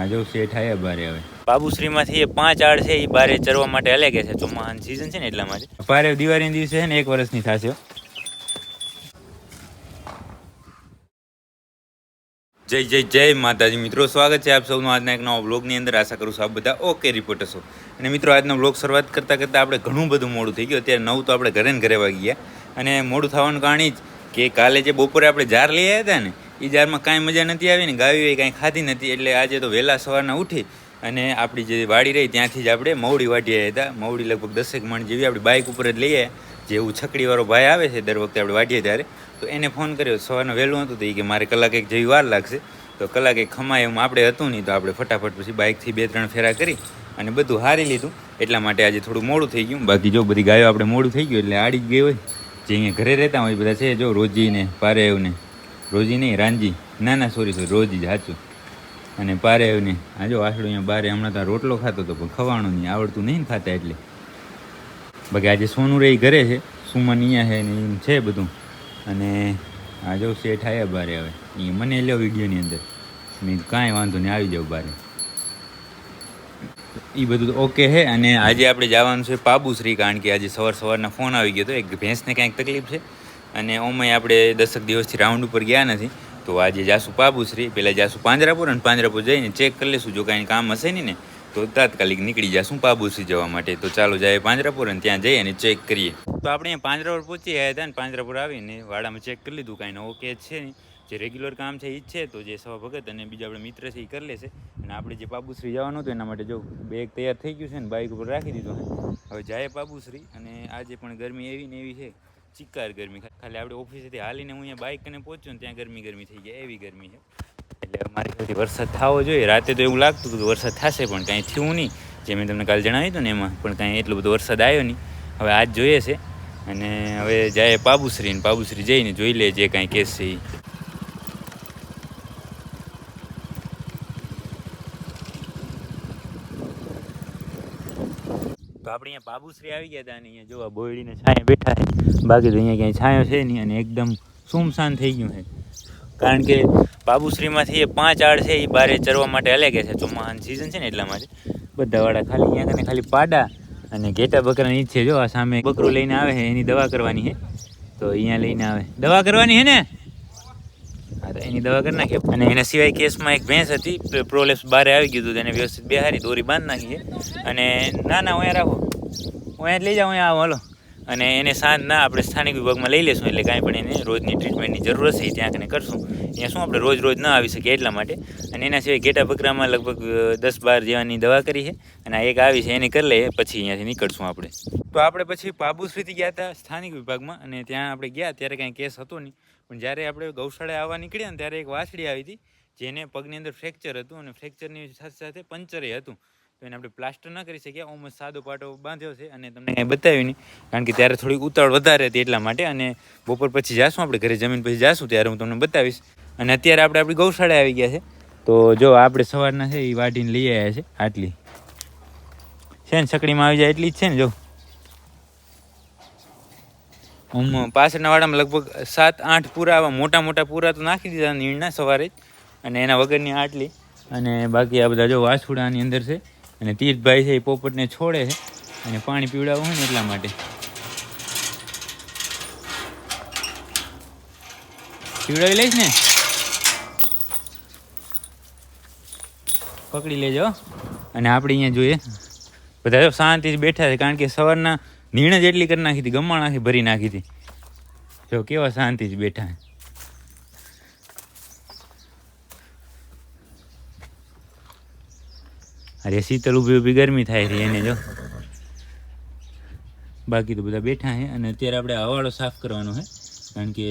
આ જો શેઠ આયા બારે હવે. બાબુશ્રીમાંથી એ પાંચ આડ છે એ બારે ચરવા માટે અલગ છે. ચોમાહાન સીઝન છે ને એટલા માટે પારે દિવાળીના દિવસે છે ને એક વર્ષની થશે જય જય જય માતાજી. મિત્રો સ્વાગત છે આપ સૌનું આજના એક નવા બ્લોગની અંદર. આશા કરું છું આપ બધા ઓકે રિપોર્ટર છો. અને મિત્રો આજનો બ્લોગ શરૂઆત કરતાં કરતાં આપણે ઘણું બધું મોડું થઈ ગયું. અત્યારે નવ તો આપણે ઘરે ને ઘરે વાગી ગયા. અને મોડું થવાનું કારણ જ કે કાલે જે બપોરે આપણે જાર લઈ આવ્યા હતા ને એ જારમાં કાંઈ મજા નથી આવી ને ગાવી કાંઈ ખાધી નથી. એટલે આજે તો વહેલા સવારના ઉઠી અને આપણી જે વાડી રહી ત્યાંથી જ આપણે મવડી વાટી હતા. મવડી લગભગ દસેક મણ જેવી આપણી બાઇક ઉપર જ લઈ આવ્યા. જેવું છકડીવાળો ભાઈ આવે છે દર વખતે આપણે વાટીએ ત્યારે. તો એને ફોન કર્યો, સવારનું વહેલું હતું તો એ કે મારે કલાક એક જેવી વાર લાગશે. તો કલાક એક ખમાય એમ આપણે હતું નહીં તો આપણે ફટાફટ પછી બાઇકથી બે ત્રણ ફેરા કરી અને બધું હારી લીધું. એટલા માટે આજે થોડું મોડું થઈ ગયું. બાકી જો બધી ગાયો આપણે મોડું થઈ ગયું એટલે આડી જ ગઈ હોય. જે અહીંયા ઘરે રહેતા હોય બધા છે, જો રોજી ને પારેવ ને રોજી નહીં, રાંજી. ના ના સોરી સોરી રોજી જ, સાચું. અને પારે ને આજો જો અહીંયા બારે, હમણાં તો રોટલો ખાતો હતો, પણ ખવાનું નહીં, આવડતું નહીં ખાતા એટલે. બાકી આજે સોનું રે ઘરે છે, સુમન અહીંયા છે ને એમ છે બધું. અને આ જો શેઠ આવ્યા બારે હવે. એ મને લ્યો વિડીયોની અંદર. મેં કાંઈ વાંધો નહીં, આવી જાવ બારે. એ બધું ઓકે છે, અને આજે આપણે જવાનું છે પાબુશ્રી, કારણ કે આજે સવાર સવારના ફોન આવી ગયો હતો. એક ભેંસને કાંઈક તકલીફ છે. અને ઓમાંય આપણે દસક દિવસથી રાઉન્ડ ઉપર ગયા નથી. તો આજે જાસુ પાબુશ્રી પહેલાં જાસુ પાંજરાપુર અને પાંજરાપુર જઈને ચેક કરી લઈશું, જો કાંઈ કામ હશે નહીં ને, તો તાત્કાલિક નીકળી જાશું પાબુશ્રી જવા માટે. તો ચાલો જાય પાંજરાપુર અને ત્યાં જઈએ અને ચેક કરીએ. તો આપણે પાંજરાપુર પહોંચી ગયા હતા ને, પાંજરાપુર આવીને વાડામાં ચેક કરી લીધું, કાંઈ ઓકે છે નહીં. જે રેગ્યુલર કામ છે એ જ છે, તો જે સવા ભગત અને બીજા આપણે મિત્ર છે એ કરી લેશે. અને આપણે જે પાબુશ્રી જવાનું હતું એના માટે જો બેગ તૈયાર થઈ ગયું છે ને બાઇક ઉપર રાખી દીધું હવે જાય પાબુશ્રી અને આજે પણ ગરમી એવી ને એવી છે. ચિક્કાર ગરમી. ખાલી આપણે ઓફિસેથી હાલીને હું અહીંયા બાઇક અને પહોંચ્યો ત્યાં ગરમી ગરમી થઈ જાય એવી ગરમી છે. એટલે અમારી ખાલી વરસાદ થવો જોઈએ. રાતે તો એવું લાગતું હતું કે વરસાદ થશે, પણ કાંઈ થયું નહીં. જે મેં તમને કાલે જણાવ્યું હતું ને એમાં, પણ કાંઈ એટલો બધો વરસાદ આવ્યો નહીં. હવે આજ જોઈએ છે. અને હવે જાય પાબુશ્રી ને પાબુશ્રી જઈને જોઈ લે જે કાંઈ કેસ છે એ આપણે અહીંયા બાબુશ્રી આવી ગયા હતા અને અહીંયા જોવા બોયડીને છાંયે બેઠા છે. બાકી તો અહીંયા ક્યાંય છાંયો છે નહીં અને એકદમ સુમસાન થઈ ગયું છે. કારણ કે બાબુશ્રીમાંથી એ પાંચ આડ છે એ બારે ચરવા માટે અલગ છે. ચોમાહાની સિઝન છે ને એટલા માટે. બધા વાળા ખાલી અહીંયા કને ખાલી પાડા અને ઘેટા બકરાની ઈચ્છે જો આ સામે બકરું લઈને આવે છે, એની દવા કરવાની છે. તો અહીંયા લઈને આવે. દવા કરવાની છે ને? એની દવા કરી નાખી. અને એના સિવાય કેસમાં એક ભેંસ હતી, પ્ર- પ્રોલેપ્સ બારે આવી ગયું હતું તેને વ્યવસ્થિત બેહારી દોરી બાંધી નાખી અને ના ના અહીંયા રાખો. અહીંયા જ લઈ જાઉં, અહીંયા આવો, હાલો. અને એને સાંજ ના આપણે સ્થાનિક વિભાગમાં લઈ લેશું, એટલે કાંઈ પણ એને રોજની ટ્રીટમેન્ટની જરૂર હશે ત્યાં કને કરશું. અહીંયા શું આપણે રોજ રોજ ન આવી શકીએ એટલા માટે. અને એના સિવાય ઘેટા બકરામાં લગભગ દસ બાર જેવાની દવા કરી છે. અને આ એક આવી છે, એની કરી લઈએ, પછી અહીંયાથી નીકળશું આપણે. તો આપણે પછી પાબુશ્રીથી ગયા હતા સ્થાનિક વિભાગમાં, અને ત્યાં આપણે ગયા, ત્યારે કાંઈ કેસ હતો નહીં. પણ જ્યારે આપણે ગૌશાળાએ આવવા નીકળ્યા ને ત્યારે એક વાછડી આવી હતી, જેને પગની અંદર ફ્રેક્ચર હતું, અને ફ્રેક્ચરની સાથે સાથે પંચરે હતું. તો એને આપણે પ્લાસ્ટર ન કરી શકીએ. ઓમ સાદો પાટો બાંધ્યો છે અને તમને કાંઈ બતાવ્યું નહીં. કારણ કે ત્યારે થોડીક ઉતાવળ વધારે હતી એટલા માટે. અને બપોર પછી જાશું આપણે, ઘરે જમીન પછી જાશું ત્યારે હું તમને બતાવીશ. અને અત્યારે આપણે આપણી ગૌશાળા આવી ગયા છે. તો જો આપણે સવારના છે એ વાટીને લઈ આવ્યા છે, આટલી. છે ને સકડીમાં આવી જાય એટલી જ છે ને, જો. હું પાછળના વાડામાં લગભગ સાત, આઠ પૂરા આવા મોટા મોટા પૂરા તો નાખી દીધા નીણના સવારે જ. અને એના વગરની આટલી. અને બાકી આ બધા જો વાસુડાની અંદર છે અને તીર્થભાઈ છે એ પોપટને છોડે છે અને પાણી પીવડાવવું હોય ને એટલા માટે. પીવડાવી લઈશ ને? પકડી લેજો અને આપણે અહીંયા જોઈએ. બધા જો શાંતિથી બેઠા છે, કારણ કે સવારના નીણ જ એટલી કરી નાખી હતી, ગમાણ આખી ભરી નાખી હતી. જો કેવા શાંતિથી બેઠા છે. અરે શીતળ ઊભી ઊભી ગરમી થાય રહી એને જો. બાકી તો બધા બેઠા છે અને અત્યારે આપણે હવાળો સાફ કરવાનો છે. કારણ કે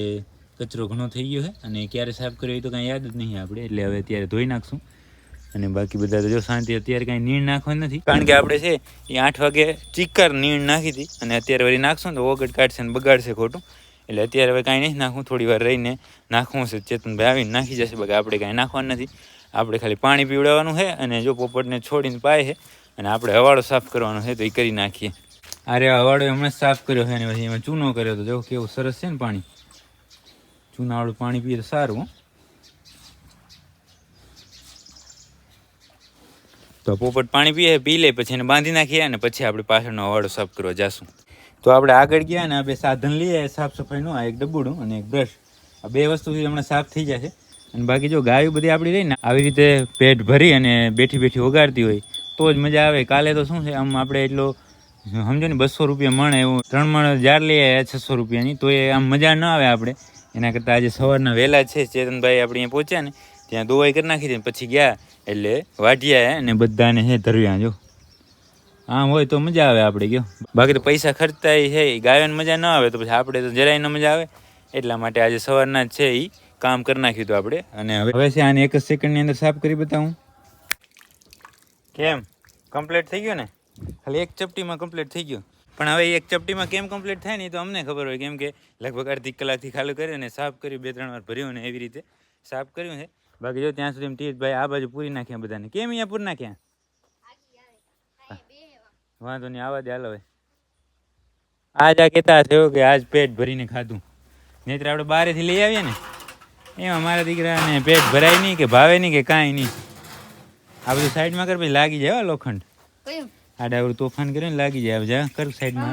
કચરો ઘણો થઈ ગયો છે અને ક્યારે સાફ કર્યો એ તો કાંઈ યાદ જ નહીં આપણે. એટલે હવે અત્યારે ધોઈ નાખશું. અને બાકી બધા તો જો શાંતિ, અત્યારે કાંઈ નીણ નાખવાની નથી. કારણ કે આપણે છે એ આઠ વાગે ચીકર નીણ નાખી હતી અને અત્યારે વળી નાખશું તો ઓગટ કાઢશે ને બગાડશે ખોટું. એટલે અત્યારે હવે કાંઈ નહીં નાખવું થોડી વાર રહીને નાખવું છે ચેતનભાઈ આવીને નાખી જશે. બાકી આપણે કાંઈ નાખવાનું નથી. આપણે ખાલી પાણી પીવડાવવાનું છે અને જો પોપટને છોડીને પાય છે અને આપણે હવાડો સાફ કરવાનો છે તો એ કરી નાખીએ. અરે હવાડો હમણાં સાફ કર્યો છે અને પછી એમાં ચૂનો કર્યો તો જો કેવું સરસ છે ને પાણી. ચૂનાવાળું પાણી પીએ તો સારું તો પોપટ પાણી પીએ પી લે પછી એને બાંધી નાખીએ અને પછી આપણે પાછળનો હવાડો સાફ કરવા જાશું. તો આપણે આગળ ગયા અને આ બે સાધન લઈએ સાફ સફાઈનું આ એક ડબ્બુડું અને એક બ્રશ. આ બે વસ્તુથી હમણાં સાફ થઈ જશે અને બાકી જો ગાયો બધી આપણી રહી ને આવી રીતે પેટ ભરી અને બેઠી બેઠી વગાડતી હોય, તો જ મજા આવે. કાલે તો શું છે, આમ આપણે એટલો, સમજો ને બસો રૂપિયા મણ એવું, ત્રણ મણ જાર લઈ આવ્યા છસો રૂપિયાની, તો એ આમ મજા ન આવે આપણે. એના કરતાં આજે સવારના વહેલા છે, ચેતનભાઈ આપણે અહીંયા પહોંચ્યા ને, ત્યાં દોવાઈ કરી નાખી દે પછી ગયા એટલે વાઢિયા અને બધાને હે ધરવ્યા જો. આમ હોય તો મજા આવે આપણે, ગયો. બાકી તો પૈસા ખર્ચતા છે ગાયોને મજા ન આવે, તો પછી આપણે તો જરાય ન મજા આવે. એટલા માટે આજે સવારના છે એ કામ કરી નાખ્યું હતું આપણે. અને હવે હવે છે આને એક જ સેકન્ડની અંદર સાફ કરી બતાવું. કેમ? કમ્પ્લીટ થઈ ગયું ને? ખાલી એક ચપટીમાં કમ્પ્લીટ થઈ ગયું. પણ હવે એક ચપટીમાં કેમ કમ્પ્લીટ થાય ને તો અમને ખબર હોય. કેમ કે લગભગ અડધી કલાકથી ખાલી કરી અને સાફ કર્યું, બે, ત્રણ વાર ભર્યું ને એવી રીતે સાફ કર્યું છે. બાકી જો ત્યાં સુધી તીર્થભાઈ આ બાજુ પૂરી નાખ્યા બધાને. કેમ અહીંયા પૂરી નાખ્યા? વાંધો નહીં, આવા દે હાલો આજ આ કહેતા થયો કે આજ પેટ ભરીને ખાધું. નહીં આપણે બહારેથી લઈ આવીએ ને. એમાં મારા દીકરાને પેટ ભરાય નહીં કે ભાવે નહીં કે કાંઈ નહીં. આ બધું સાઈડમાં કર પછી લાગી જાય લોખંડ. આ આડાવડું તોફાન કર્યું ને લાગી જાય જા કર સાઈડમાં.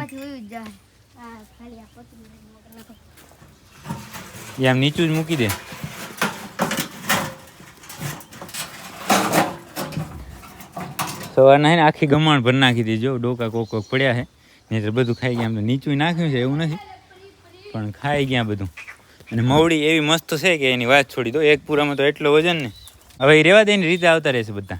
એ આમ નીચું જ મૂકી દે. સવારના હે ને આખી ગમાણ ભર નાખી દે જો ડોકા કોક કોક પડ્યા છે. નહીં બધું ખાઈ ગયા આમ તો નીચું નાખ્યું છે એવું નથી. પણ ખાઈ ગયા બધું. અને મવડી એવી મસ્ત છે કે એની વાત છોડી દો. એક પૂરામાં તો એટલો વજન ને. હવે એ રેવા દે એની રીતે આવતા રહેશે બધા.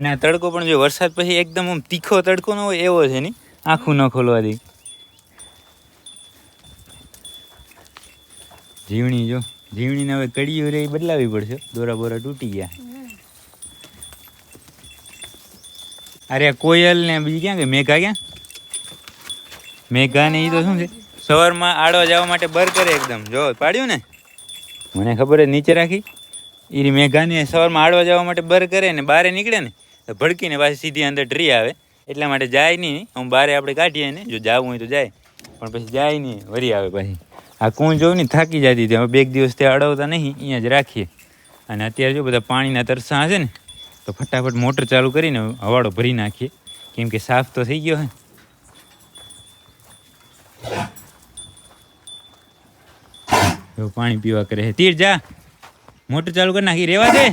ને તડકો પણ જો વરસાદ પછી એકદમ આમ તીખો તડકો ન હોય એવો છે ની આખું ન ખોલવા દે. જીવણી જો જીવણીને હવે કડીઓ રે બદલાવી પડશે. દોરા બોરા તૂટી ગયા. અરે આ કોયલ ને બીજી ક્યાં ગઈ? મેઘા ક્યાં? મેઘા ને એ તો શું છે? સવારમાં આડવા જવા માટે બર કરે એકદમ. જો, પાડ્યું ને? મને ખબર જ નીચે રાખી. એ મેઘાને સવારમાં આડવા જવા માટે બર કરે ને બારે નીકળે ને, તો ભડકીને પાછી સીધી અંદર ટ્રી આવે. એટલા માટે જાય નહીં. હું બારે આપણે કાઢીએ ને, જો જાવું હોય તો જાય. પણ પછી જાય નહીં, વરી આવે પાછી. આ કું જોઉં ને, થાકી જતી હતી. હવે બે દિવસ ત્યાં અડવતા નહીં, અહીંયા જ રાખીએ. અને અત્યારે જો બધા પાણીના તરસા હશે ને, તો ફટાફટ મોટર ચાલુ કરીને હવાડો ભરી નાખીએ. કેમ કે સાફ તો થઈ ગયો હે. એવું પાણી પીવા કરે તીર જા. મોટર ચાલુ કરી નાખી. રેવા દે.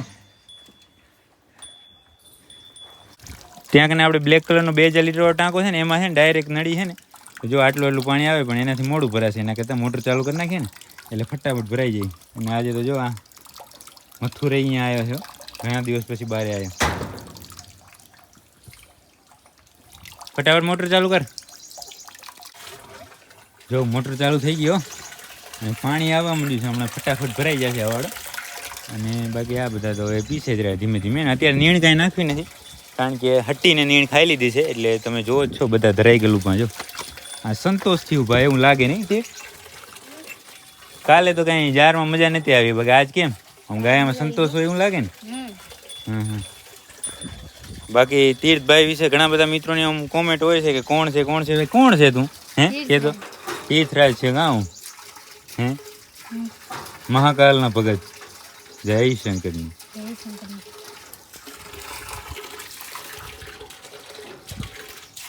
ત્યાં કને આપણે બ્લેક કલરનો બે હજાર લીટર ટાંકો છે ને, એમાં છે ને ડાયરેક્ટ નળી છે ને જો આટલું આટલું પાણી આવે પણ એનાથી મોડું ભરાશે. એના કરતાં મોટર ચાલુ કરી નાખીએ ને, એટલે ફટાફટ ભરાઈ જાય. અને આજે તો જો આ મથુરે અહીંયા આવ્યો છે ઘણા દિવસ પછી બહાર આવ્યો. ફટાફટ મોટર ચાલુ કર. જો મોટર ચાલુ થઈ ગયો અને પાણી આવવા માંડ્યું છે. હમણાં ફટાફટ ભરાઈ જશે હવાડો. અને બાકી આ બધા તો હવે પીસે જ રહ્યા ધીમે ધીમે. અત્યારે નીણ કાંઈ નાખવી નથી. કારણ કે હટ્ટીને નીણ ખાઈ લીધી છે. એટલે તમે જોવો જ છો બધા ધરાઈ ગયેલું પણ જો. આ સંતોષ થયું ભાઈ એવું લાગે નહીં તે. કાલે તો કાંઈ જારમાં મજા નથી આવી. બાકી આજ કેમ? આમ ગાયામાં સંતોષ હોય એવું લાગે ને? હમ. હમ. બાકી તીર્થભાઈ વિશે ઘણા બધા મિત્રોની આમ કોમેન્ટ હોય છે કે કોણ છે કોણ છે કોણ છે તું? હે? કે તો તીર્થરાજ છે ગાઉં હે? મહાકાલના ભગત. જય શંકરની. શંકર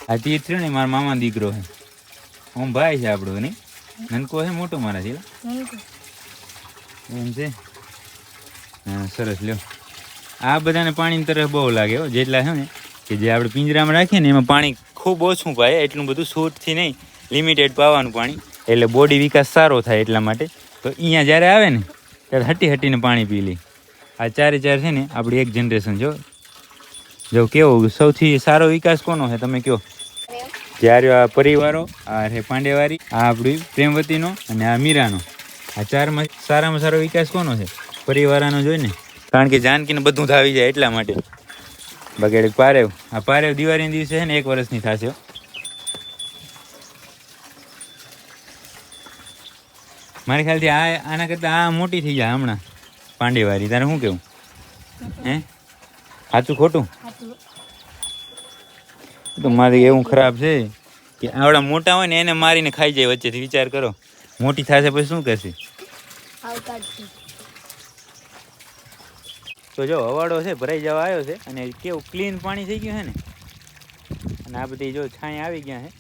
આ તીર્થ ને, મારા મામા દીકરો છે. હું ભાઈ છે આપણો નહીં નનકો છે મોટો મારાથી એમ છે? હા, સરસ, લ્યો. આ બધાને પાણીની તરફ બહુ લાગે હો, જેટલા છે ને, કે જે આપણે પિંજરામાં રાખીએ ને, એમાં પાણી ખૂબ ઓછું પાય, એટલું બધું સૂટથી નહીં. લિમિટેડ પાવાનું પાણી. એટલે બોડી વિકાસ સારો થાય એટલા માટે. તો અહીંયા જ્યારે આવે ને, ત્યારે હટી હટીને પાણી પી લે. આ ચારે ચાર છે ને આપણી એક જનરેશન જો જો કેવો સૌથી સારો વિકાસ કોનો છે તમે કહો જ્યારે આ પરિવારો, આ છે પાંડેવારી, આ આપણી પ્રેમવતીનો અને આ મીરાનો. આ ચારમાં સારામાં સારો વિકાસ કોનો છે? પરિવારાનો જોઈને કારણ કે જાનકીને બધું થાવી જાય એટલા માટે. બગેડ પારેવ. આ પારેવ દિવાળીના દિવસે છે ને, એક વર્ષની થશે મારી ખ્યાલથી આ આના કરતાં આ મોટી થઈ જાય હમણાં પાંડેવારી. તારે શું કેવું હે? સાચું ખોટું? તો મારી એવું ખરાબ છે કે આવડા મોટા હોય ને એને મારીને ખાઈ જાય વચ્ચેથી. વિચાર કરો. મોટી થશે પછી શું કરશે તો જો હવાડો છે, ભરાઈ જવા આવ્યો છે અને કેવું ક્લીન પાણી થઈ ગયું છે ને? અને આ બધી જો છાંય આવી ગયા છે.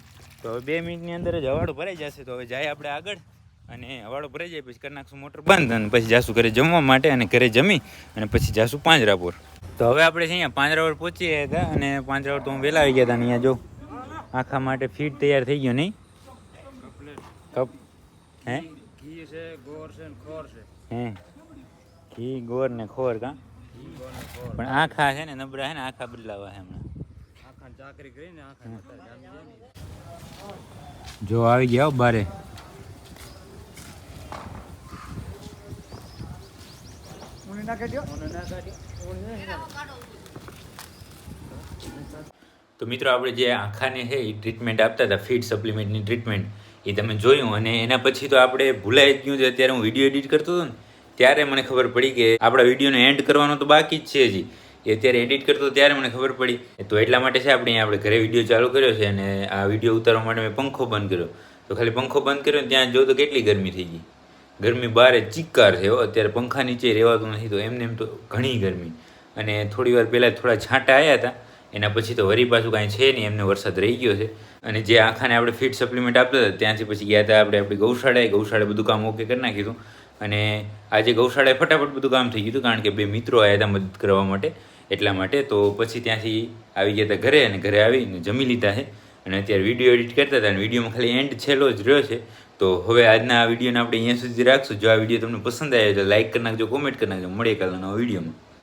તો હવે બે મિનિટની અંદર જ હવાડો ભરાઈ જશે. તો હવે જાય આપણે આગળ. અને હવાડો ભરાઈ જાય પછી કરી નાખશું મોટર બંધ અને પછી જાશું ઘરે જમવા માટે અને ઘરે જમી અને પછી જાશું પાંજરાપુર તો હવે આપણે છે અહીંયા પાંજરાપુર પહોંચી ગયા હતા અને પાંજરાપુર તો હું વહેલા આવી ગયા હતા અને અહીંયા જો આખા માટે ફીટ તૈયાર થઈ ગયો નહીં. કપ હે? ઘી છે ગોળ છે ને ખોર છે હે? ઘી ગોર ને ખોર કા? પણ આખા છે ને નબળા છે ને આખા બદલાવા છે હમણાં. જો આવી ગયા બારે. ઊંડી ના કાઢ્યો? ઊંડી ના કાઢ્યો? ઊંડી ના તો મિત્રો આપણે જે આંખાને છે એ ટ્રીટમેન્ટ આપતા હતા ફીડ સપ્લિમેન્ટની ટ્રીટમેન્ટ એ તમે જોયું. અને એના પછી તો આપણે ભૂલાઈ જ ગયું છે. અત્યારે હું વીડિયો એડિટ કરતો હતો ને ત્યારે મને ખબર પડી કે આપણા વિડીયોને એન્ડ કરવાનો તો બાકી જ છે હજી. એ અત્યારે એડિટ કરતો હતો ત્યારે મને ખબર પડી. તો એટલા માટે છે આપણે આપણે ઘરે વીડિયો ચાલુ કર્યો છે અને આ વીડિયો ઉતારવા માટે મેં પંખો બંધ કર્યો. તો ખાલી પંખો બંધ કર્યો ને ત્યાં જો તો કેટલી ગરમી થઈ ગઈ. ગરમી બારે ચિક્કાર છે અત્યારે પંખા નીચે રહેવાતું નથી તો એમને એમ તો ઘણી ગરમી. અને થોડી વાર પહેલાં થોડા છાંટા આવ્યા હતા. એના પછી તો વરી પાછું કાંઈ છે નહીં. એમને વરસાદ રહી ગયો છે. અને જે આખાને આપણે ફીટ સપ્લિમેન્ટ આપતા હતા, ત્યાંથી પછી ગયા હતા આપણે આપણી ગૌશાળાએ. ગૌશાળાએ બધું કામ ઓકે કરી નાખ્યું અને આજે ગૌશાળાએ ફટાફટ બધું કામ થઈ ગયું હતું, કારણ કે બે મિત્રો આવ્યા હતા મદદ કરવા માટે. એટલા માટે તો પછી ત્યાંથી આવી ગયા હતા ઘરે અને ઘરે આવીને જમી લીધા છે. અને અત્યારે વીડિયો એડિટ કરતા હતા અને વિડીયોમાં ખાલી એન્ડ છેલ્લો જ રહ્યો છે. તો હવે આજના આ વિડીયોને આપણે અહીંયા સુધી રાખશું. જો આ વીડિયો તમને પસંદ આવ્યો તો લાઈક કરી નાખજો, કોમેન્ટ કરી નાખજો. મળીએ કાલના વિડીયોમાં.